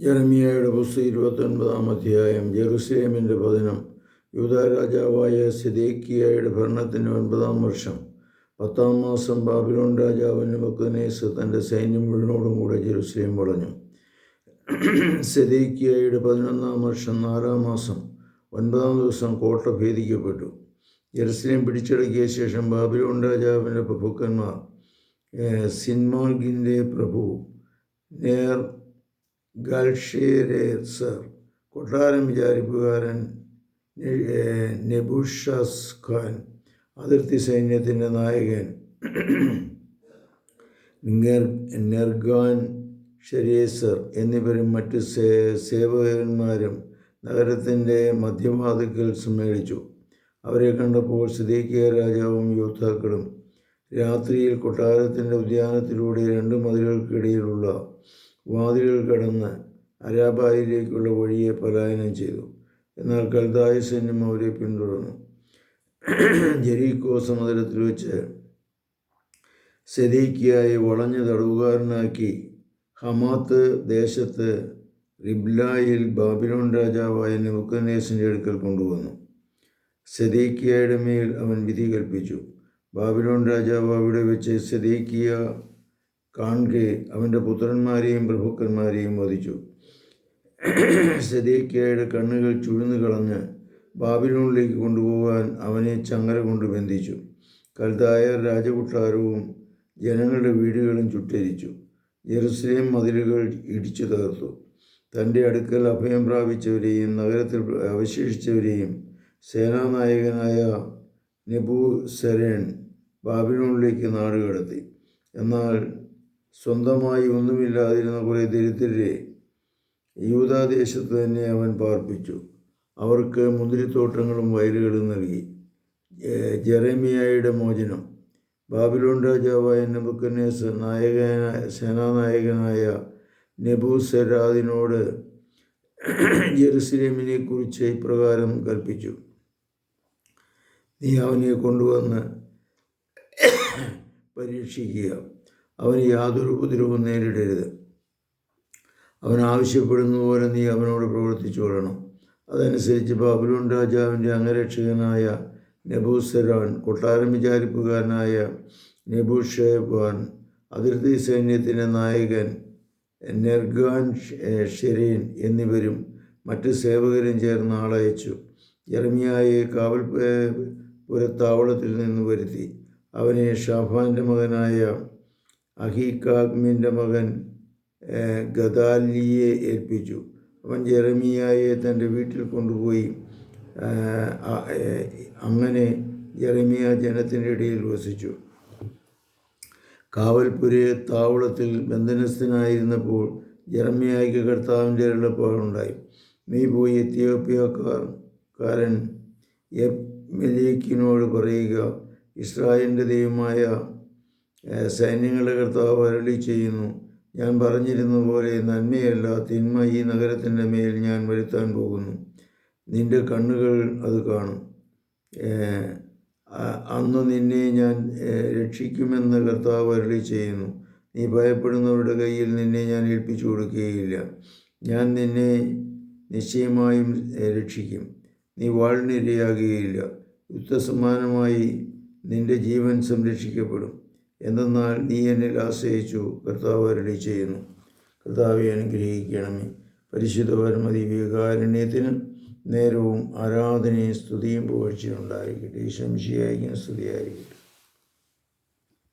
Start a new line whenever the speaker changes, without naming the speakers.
ജെറമിയയുടെ പുസ്തകം ഇരുപത്തൊൻപതാം അധ്യായം ജെറുസലേമിന്റെ പതനം യൂത രാജാവായ സിദേക്കിയയുടെ ഭരണത്തിന്റെ ഒൻപതാം വർഷം പത്താം മാസം ബാബിലോൺ രാജാവ് നെബുക്കദ്നേസർ തന്റെ സൈന്യം മുഴുവനോടും കൂടെ ജെറുസലേം വളഞ്ഞു. സിദേക്കിയയുടെ പതിനൊന്നാം വർഷം നാലാം മാസം ഒൻപതാം ദിവസം കോട്ട ഭേദിക്കപ്പെട്ടു. ജെറുസലേം പിടിച്ചടക്കിയ ശേഷം ബാബിലോൺ രാജാവിന്റെ പ്രഭുക്കന്മാർ സിൻമാർഗിന്റെ പ്രഭു നേർ ഗൾഷേരേസർ കൊട്ടാരം വിചാരിപ്പുകാരൻ നെബുഷസ് ഖാൻ അതിർത്തി സൈന്യത്തിന്റെ നായകൻ. നിർ നെർഗാൻ ഷെരേസർ എന്നിവരും മറ്റ് സേ സേവകന്മാരും നഗരത്തിന്റെ മധ്യവാതിക്കൽ സമ്മേളിച്ചു. അവരെ കണ്ടപ്പോൾ സിദേക്കിയ രാജാവും യോദ്ധാക്കളും രാത്രിയിൽ കൊട്ടാരത്തിന്റെ ഉദ്യാനത്തിലൂടെ രണ്ട് മതിലുകൾക്കിടയിലുള്ള വാതിലുകൾ കടന്ന് അരാബായിലേക്കുള്ള വഴിയെ പലായനം ചെയ്തു. എന്നാൽ കൽദായ സൈന്യം അവരെ പിന്തുടർന്നു. ജെറീക്കോ സമുദ്രത്തിൽ വെച്ച് സെദീക്കിയായി വളഞ്ഞ തടവുകാരനാക്കി ഹമാത്ത് ദേശത്ത് റിബ്ലായിൽ ബാബിലോൺ രാജാവായ നെബുക്കനേസിന്റെ അടുക്കൽ കൊണ്ടുവന്നു. സെദീക്കിയയുടെ മേൽ അവൻ വിധി കൽപ്പിച്ചു. ബാബിലോൺ രാജാവ് അവിടെ വെച്ച് സെദീക്കിയ കാണെ അവന്റെ പുത്രന്മാരെയും പ്രഭുക്കന്മാരെയും വധിച്ചു. സെദേക്കിയയുടെ കണ്ണുകൾ ചുഴന്നു കളഞ്ഞ് ബാബിലോണിലേക്ക് കൊണ്ടുപോകാൻ അവനെ ചങ്ങല കൊണ്ട് ബന്ധിച്ചു. കൽതായ രാജകുട്ടാരവും ജനങ്ങളുടെ വീടുകളും ചുട്ടരിച്ചു. ജെറുസലേം മതിലുകൾ ഇടിച്ചു തകർത്തു. തന്റെ അടുക്കൽ അഭയം പ്രാപിച്ചവരെയും നഗരത്തിൽ അവശേഷിച്ചവരെയും സേനാനായകനായ നെബു സെരേൻ ബാബിലോണിലേക്ക് നാടുകടത്തി. എന്നാൽ സ്വന്തമായി ഒന്നുമില്ലാതിരുന്ന കുറേ ദരിദ്രരെ യൂതാദേശത്ത് തന്നെ അവൻ പാർപ്പിച്ചു. അവർക്ക് മുന്തിരിത്തോട്ടങ്ങളും വയലുകളും നൽകി. ജെറേമിയായുടെ മോചനം. ബാബിലോൺ രാജാവായ നബുക്കനേസ് നായകനായ സേനാനായകനായ നെബൂസരാദിനോട് ജെറുസലേമിനെ കുറിച്ച് ഇപ്രകാരം കൽപ്പിച്ചു. നീ അവനെ കൊണ്ടുവന്ന് പരീക്ഷിക്കുക. അവന് യാതൊരു ഉപദ്രവവും നേരിടരുത്. അവൻ ആവശ്യപ്പെടുന്ന പോലെ നീ അവനോട് പ്രവർത്തിച്ചു കൊള്ളണം. അതനുസരിച്ച് ബാബുലോൺ രാജാവിന്റെ അംഗരക്ഷകനായ നെബൂസരാൻ കൊട്ടാരം വിചാരിപ്പുകാരനായ നെബൂഷേബാൻ അതിർത്തി സൈന്യത്തിന്റെ നായകൻ നെർഗാൻ ഷെരീൻ എന്നിവരും മറ്റ് സേവകരും ചേർന്ന് ആളയച്ചു. ജർമിയായെ കാവൽ പുരത്താവളത്തിൽ നിന്ന് വരുത്തി. അവനെ ഷാഫാന്റെ മകനായ അഹീകാഗ്മിന്റെ മകൻ ഗദാലിയെ ഏൽപ്പിച്ചു. അവൻ ജെറമിയായെ തന്റെ വീട്ടിൽ കൊണ്ടുപോയി അങ്ങനെ ജെറമിയ ജനത്തിന്റെ ഇടയിൽ വസിച്ചു. കാവൽപുരെ താവളത്തിൽ ബന്ധനസ്ഥനായിരുന്നപ്പോൾ ജെറമിയായ്ക്ക് കർത്താവിന്റെ എളുപ്പമുണ്ടായി നീ പോയി എത്തിയോപ്യക്കാരൻ എബ്മെലേക്കിനോട് പറയുക ഇസ്രായേലിന്റെ ദൈവമായ സൈന്യങ്ങളുടെ കർത്താവ് അരളി ചെയ്യുന്നു. ഞാൻ പറഞ്ഞിരുന്ന പോലെ നന്മയല്ല തിന്മ ഈ നഗരത്തിന്റെ മേൽ ഞാൻ വരുത്താൻ പോകുന്നു. നിന്റെ കണ്ണുകൾ അത് കാണും. അന്ന് നിന്നെ ഞാൻ രക്ഷിക്കുമെന്ന് കർത്താവ് അരളി ചെയ്യുന്നു. നീ ഭയപ്പെടുന്നവരുടെ കയ്യിൽ നിന്നെ ഞാൻ ഏൽപ്പിച്ചു കൊടുക്കുകയില്ല. ഞാൻ നിന്നെ നിശ്ചയമായും രക്ഷിക്കും. നീ വാളിനിരയാകുകയില്ല. യുദ്ധസമാനമായി നിന്റെ ജീവൻ സംരക്ഷിക്കപ്പെടും. എന്തെന്നാൽ നീ എന്നിൽ ആശ്രയിച്ചു. കർത്താവ് അരളി ചെയ്യുന്നു. കർത്താവെ അനുഗ്രഹിക്കണമേ. പരിശുദ്ധ പരമതി വികാരുണ്യത്തിന് നേരവും ആരാധനയും സ്തുതിയും പുകഴ്ചയുണ്ടായിരിക്കട്ടെ ഈ ശംശിയായിരിക്കും സ്തുതിയായിരിക്കട്ടെ.